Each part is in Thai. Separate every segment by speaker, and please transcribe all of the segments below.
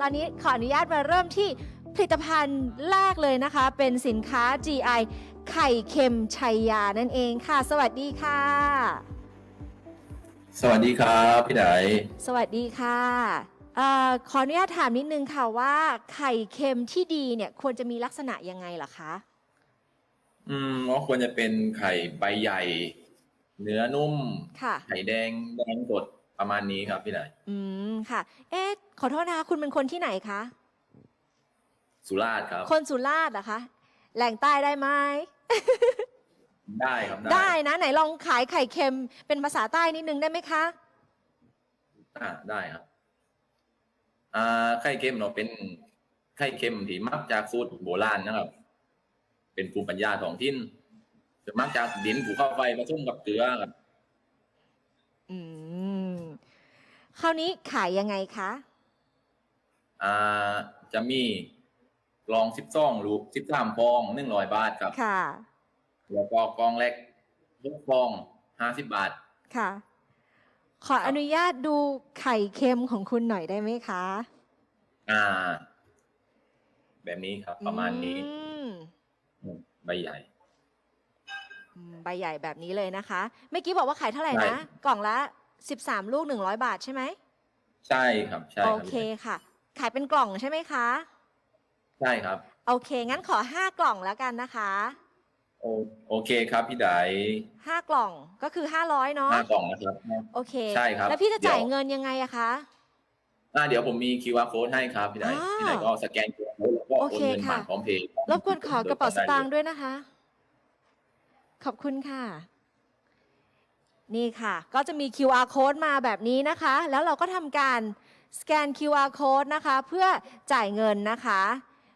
Speaker 1: ตอนนี้ขออนุญาตมาเริ่มที่ผลิตภัณฑ์แรกเลยนะคะ เป็นสินค้า GI ไข่เค็มชัยยานั่นเองค่ะ สวัสดีค่ะ
Speaker 2: สวัสดีครับพี่ได
Speaker 1: สวัสดีค่ะเอ่อขออนุญาตถามนิดนึงค่ะว่าไข่เค็มที่ดีเนี่ยควรจะมีลักษณะยังไงล่ะคะ
Speaker 2: อืมก็ควรจะเป็นไข่ใบใหญ่ เนื้อนุ่ม
Speaker 1: ค่ะ
Speaker 2: ไข่แดงแดงสด ประมาณนี้ครับพี่ได
Speaker 1: อืมค่ะ เอ๊ะขอโทษนะคะคุณเป็นคนที่ไหนคะ
Speaker 2: สุราษฎร์ครับ
Speaker 1: คนสุราษฎร์เหรอคะ แหล่งใต้ได้ไหม
Speaker 2: ได้ครับ
Speaker 1: ได้นะไหนลองขายไข่เค็มเป็นภาษาใต้นิดนึงได้ไหมคะ
Speaker 2: อ่าได้ครับอ่าไข่เค็มเนาะเป็นไข่เค็มที่มักจากสูตรโบราณนะครับ เป็นภูมิปัญญาท้องถิ่นจะมักจากดินภูเขาไฟผสมกับเกลือครับ
Speaker 1: อืม คราวนี้ขายยังไงคะ
Speaker 2: อ่าจะมีกลองสิบสองลูกสิบสามฟองหนึ่งร้อยบาทครับ
Speaker 1: ค่ะ
Speaker 2: แล้วก็กลองเล็กหกฟองห้าสิบบาท
Speaker 1: ค่ะ ขออนุญาตดูไข่เค็มของคุณหน่อยได้ไหมคะ
Speaker 2: อ่า แบบนี้ครับ ประมาณนี้
Speaker 1: อืม
Speaker 2: ใบใหญ่
Speaker 1: อืมใบใหญ่แบบนี้เลยนะคะ เมื่อกี้บอกว่าขายเท่าไหร่นะ
Speaker 2: ใช่
Speaker 1: กล่องละ 13 ลูก 100 บาทใช่ไหม
Speaker 2: ใช่ครับใช่ค
Speaker 1: โอ
Speaker 2: รับ
Speaker 1: เคค่ะ ขายเป็นกล่องใช่ไหมคะ
Speaker 2: ใช่ครับ
Speaker 1: โอเค งั้นขอ 5 กล่องแล้วกันนะคะ
Speaker 2: โอโอเคครับพี่ได
Speaker 1: 5 กล่องก็คือ 500เนาะ
Speaker 2: ห้ากล่องนะครับ
Speaker 1: โอเค
Speaker 2: ใช่ครับ
Speaker 1: แล้วพี่จะจ่าย
Speaker 2: เดี๋ยว
Speaker 1: เงินยังไงอะคะ
Speaker 2: อ่าเดี๋ยวผมมี QR code ให้ครับพี่ได
Speaker 1: อ่า
Speaker 2: พี่ไดก็สแกน QR code แล้วก็
Speaker 1: โอ
Speaker 2: โอน
Speaker 1: เค
Speaker 2: เงินผ่าน
Speaker 1: ค่ะ
Speaker 2: พร้อมเพย์
Speaker 1: รบกวนขอกระเป๋าสตางค์ด้วยนะคะ ขอบคุณค่ะ นี่ค่ะ ก็จะมี QR code มาแบบนี้นะคะ แล้วเราก็ทำการสแกน QR code นะคะ เพื่อจ่ายเงินนะคะ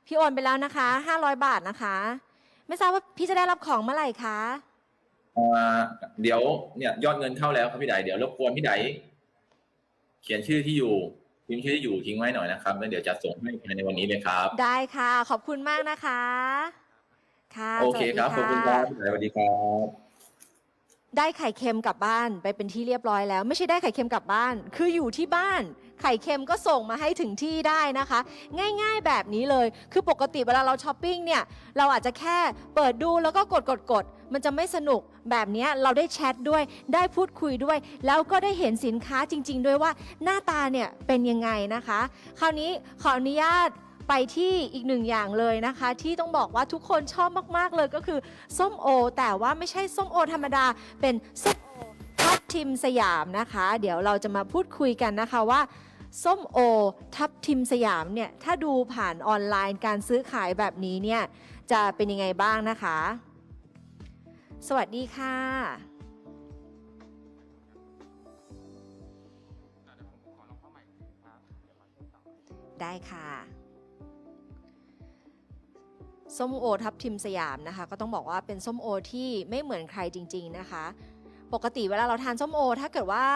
Speaker 1: พี่โอนไปแล้วนะคะ 500 บาทนะคะ ไม่ทราบว่าพี่จะได้รับของเมื่อไหร่คะ
Speaker 2: อ่าเดี๋ยวเนี่ยยอดเงินเข้าแล้วครับพี่ไดเดี๋ยวรบกวนพี่ไดเขียนชื่อที่อยู่พิมพ์ชื่อที่อยู่ทิ้งไว้หน่อยนะครับแล้วเดี๋ยวจะส่งให้ภายในวันนี้เลยครับ
Speaker 1: ได้ค่ะ ขอบคุณมากนะคะ ค่ะ
Speaker 2: โอเคครับ
Speaker 1: ส
Speaker 2: ขอบ
Speaker 1: วัส
Speaker 2: คุ
Speaker 1: ดี
Speaker 2: ณค
Speaker 1: ค่ะ
Speaker 2: รับพี่ไดสวัสดีครับ
Speaker 1: ได้ไข่เค็มกลับบ้านไปเป็นที่เรียบร้อยแล้ว ไม่ใช่ได้ไข่เค็มกลับบ้าน คืออยู่ที่บ้าน ไข่เค็มก็ส่งมาให้ถึงที่ได้นะคะ ง่ายๆแบบนี้เลย คือปกติเวลาเราช้อปปิ้งเนี่ยเราอาจจะแค่เปิดดูแล้วก็กดกดกดมันจะไม่สนุกแบบนี้เราได้แชทด้วยได้พูดคุยด้วย แล้วก็ได้เห็นสินค้าจริง ๆ ด้วยว่าหน้าตาเนี่ยเป็นยังไงนะคะ คราวนี้ขออนุญาต ไปที่อีกหนึ่งอย่างเลยนะคะ ที่ต้องบอกว่าทุกคนชอบมากๆเลยก็คือส้มโอ แต่ว่าไม่ใช่ส้มโอธรรมดาเป็นส้มโอทับทิมสยามนะคะ เดี๋ยวเราจะมาพูดคุยกันนะคะว่าส้มโอ ทับทิมสยามเนี่ยถ้าดูผ่านออนไลน์การซื้อขายแบบนี้เนี่ยจะเป็นยังไงบ้างนะคะ สวัสดีค่ะได้ค่ะ ส้มโอทับทิมสยามนะคะ ก็ต้องบอกว่าเป็นส้มโอที่ไม่เหมือนใครจริง ๆนะคะ ปกติเวลาเราทานส้มโอ ถ้าเกิดว่า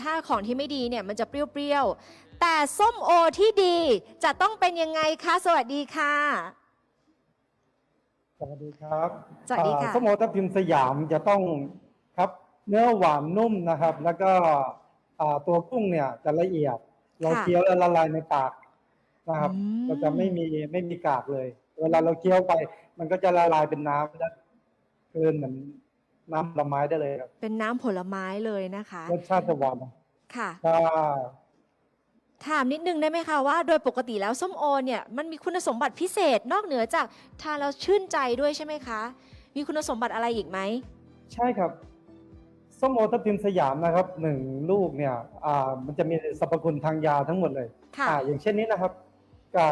Speaker 1: ถ้าของที่ไม่ดีเนี่ยมันจะเปรี้ยวๆ แต่ส้มโอที่ดีจะต้องเป็นยังไงคะ สวัสดีค่ะ
Speaker 3: สวัสดีครับ
Speaker 1: สวัสดีค่ะ
Speaker 3: อ่าส้มโอทับทิมสยามจะต้องครับเนื้อหวานนุ่มนะครับ แล้วก็อ่าตัวกุ้งเนี่ยจะละเอียด เรา
Speaker 1: ค่ะ
Speaker 3: เคี้ยวแล้วละลายในปากนะครับ
Speaker 1: อืม
Speaker 3: เราจะไม่มีไม่มีกากเลย เวลาเราเคี้ยวไป มันก็จะละลายเป็นน้ำและเกินเหมือนน้ำผลไม้ได้เลยครับ
Speaker 1: เป็นน้ำผลไม้เลยนะคะ
Speaker 3: รสชาติจะหวาน
Speaker 1: ค่ะ
Speaker 3: ถ้า
Speaker 1: ถามนิดนึงได้ไหมคะว่าโดยปกติแล้วส้มโอเนี่ยมันมีคุณสมบัติพิเศษนอกเหนือจากทานแล้วชื่นใจด้วยใช่ไหมคะ มีคุณสมบัติอะไรอีกไหม
Speaker 3: ใช่ครับส้มโอทับทิมสยามนะครับหนึ่งลูกเนี่ยอ่ามันจะมีสรรพคุณทางยาทั้งหมดเลย
Speaker 1: ค่ะ
Speaker 3: อ่าอย่างเช่นนี้นะครับก็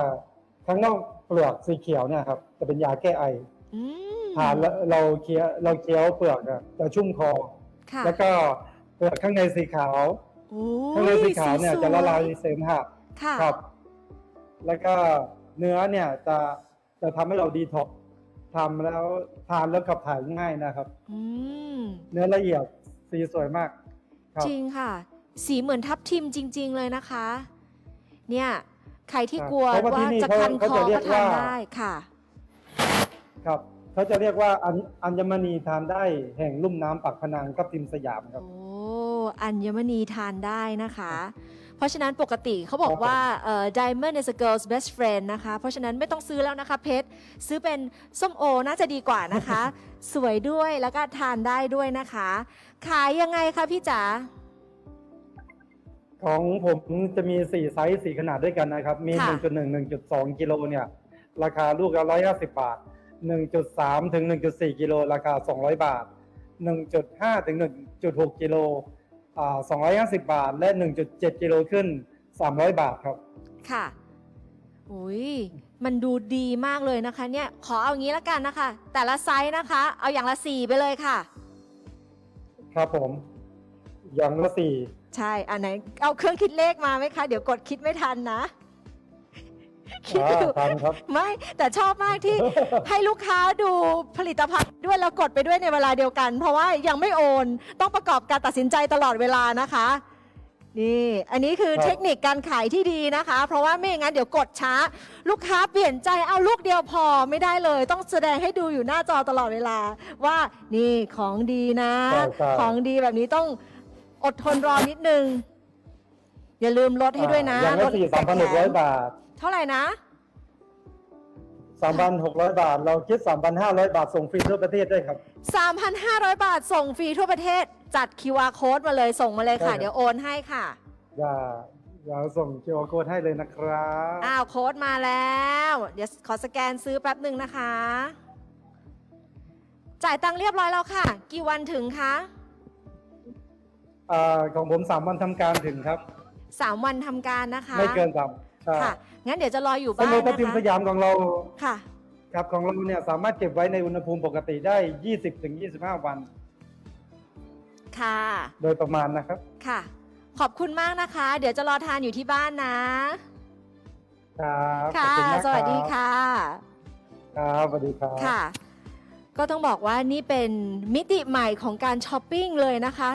Speaker 3: ข้างนอกเปลือกสีเขียวเนี่ยครับจะเป็นยาแก้ไอ
Speaker 1: อืม
Speaker 3: ทานแล้วเราเคี้ยวเราเคี้ยวเปลือกอะจะชุ่มคอ
Speaker 1: ค่ะ
Speaker 3: แล้วก็เปลือกข้างในสีขาว
Speaker 1: โอ้
Speaker 3: ข้างในสีขาวเนี่ย
Speaker 1: ส
Speaker 3: จะละลาย
Speaker 1: สว
Speaker 3: เสมหะ
Speaker 1: ค่ะ
Speaker 3: ครับ แล้วก็เนื้อเนี่ยจะจะทำให้เราดีท็อกซ์ทำแล้วทานแล้วขับถ่ายง่ายนะครับ
Speaker 1: อืม
Speaker 3: เนื้อละเอียดสีสวยมาก ครับ
Speaker 1: จริงค่ะ สีเหมือนทับทิมจริง ๆ เลยนะคะ เนี่ย ใครที่
Speaker 3: ครับ
Speaker 1: กลัว
Speaker 3: เพราะว่าที่
Speaker 1: ว่า
Speaker 3: นี่
Speaker 1: จะ
Speaker 3: เขา
Speaker 1: คันค
Speaker 3: เขา
Speaker 1: อ
Speaker 3: จะเรีย
Speaker 1: ก็
Speaker 3: ก
Speaker 1: ทาน
Speaker 3: ว่า
Speaker 1: ได้ค่ะ
Speaker 3: ครับเขาจะเรียกว่าอัญอัญมณีทานได้แห่งลุ่มน้ำปากพนังกับทิมสยามครับ
Speaker 1: โอ้อัญมณีทานได้นะคะ เพราะฉะนั้นปกติเขาบอกว่าเอ่อ diamond is a girl's best friend นะคะ เพราะฉะนั้นไม่ต้องซื้อแล้วนะคะเพชรซื้อเป็นส้มโอน่าจะดีกว่านะคะ สวยด้วยแล้วก็ทานได้ด้วยนะคะ ขายยังไงคะพี่จ๋า
Speaker 3: ของผมจะมีสี่ไซส์สี่ขนาดด้วยกันนะครับ มี
Speaker 1: ค่ะ
Speaker 3: 1.1 1.2 กิโลเนี่ย ราคาลูกละ150 บาท 1.3 ถึง 1.4 กิโลราคา 200 บาท 1.5 ถึง 1.6 กิโลอ่า250 บาท และ 1.7 กิโลขึ้น 300 บาทครับ
Speaker 1: ค่ะอุ้ยมันดูดีมากเลยนะคะ เนี่ย ขอเอางี้ละกันนะคะ แต่ละไซส์นะคะ เอาอย่างละสี่ไปเลยค่ะ
Speaker 3: ครับผม อย่างละสี่
Speaker 1: ใช่อันไหนเอาเครื่องคิดเลขมาไหมคะ เดี๋ยวกดคิดไม่ทันนะ คิด
Speaker 3: อ่า
Speaker 1: ดู
Speaker 3: ทันครับ
Speaker 1: ไม่แต่ชอบมากที่ ให้ลูกค้าดูผลิตภัณฑ์ด้วยแล้วกดไปด้วยในเวลาเดียวกัน เพราะว่ายังไม่โอน ต้องประกอบการตัดสินใจตลอดเวลานะคะ นี่ อันนี้คือ
Speaker 3: ครับ
Speaker 1: เทคนิคการขายที่ดีนะคะ เพราะว่าไม่อย่างนั้นเดี๋ยวกดช้า ลูกค้าเปลี่ยนใจเอาลูกเดียวพอไม่ได้เลย ต้องแสดงให้ดูอยู่หน้าจอตลอดเวลา ว่านี่ของดีนะ
Speaker 3: ใช่ใช่
Speaker 1: ของดีแบบนี้ต้อง อดทนรอนิดนึง อย่าลืมลดให้ด้วยนะ
Speaker 3: อย่างละ
Speaker 1: ลด
Speaker 3: สี่
Speaker 1: แถ
Speaker 3: สามพันหกร้อยบาท
Speaker 1: เท่าไหร่นะ
Speaker 3: สามพันหกร้อยบาท เราคิดสามพันห้าร้อยบาทส่งฟรีทั่วประเทศด้วยครับ
Speaker 1: 3,500 บาทส่งฟรีทั่วประเทศ จัด QR code มาเลยส่งมาเลยค่ะ
Speaker 3: ได้ครับ
Speaker 1: เดี๋ยวโอนให้ค่ะ
Speaker 3: อย่าอย่าส่งคิวอาร์โค้ดให้เลยนะครับ
Speaker 1: อ้าวโค้ดมาแล้ว เดี๋ยวขอสแกนซื้อแป๊บหนึ่งนะคะ จ่ายตังค์เรียบร้อยแล้วค่ะ กี่วันถึงคะ
Speaker 3: อ่าของผมสามวันทำการถึงครับ
Speaker 1: 3วันทำการนะคะ
Speaker 3: ไม่เกินสามใช่
Speaker 1: ค่ะ งั้นเดี๋ยวจะรออยู่
Speaker 3: ส
Speaker 1: บ้าน
Speaker 3: มุด
Speaker 1: นะ
Speaker 3: ทับทิมส
Speaker 1: คะ
Speaker 3: ยามของเรา
Speaker 1: ค่ะ
Speaker 3: ครับของเราเนี่ยสามารถเก็บไว้ในอุณหภูมิปกติได้ 20ถึง25 วัน
Speaker 1: ค่ะ
Speaker 3: โดยประมาณนะครับ
Speaker 1: ค่ะ ขอบคุณมากนะคะ เดี๋ยวจะรอทานอยู่ที่บ้านนะ
Speaker 3: ครับขอบ
Speaker 1: ค่ะ
Speaker 3: ณมาก
Speaker 1: สวัสดีค่ะ
Speaker 3: ครับสวัสดีครับ
Speaker 1: ค่ะ ก็ต้องบอกว่านี่เป็นมิติใหม่ของการช้อปปิ้งเลยนะคะ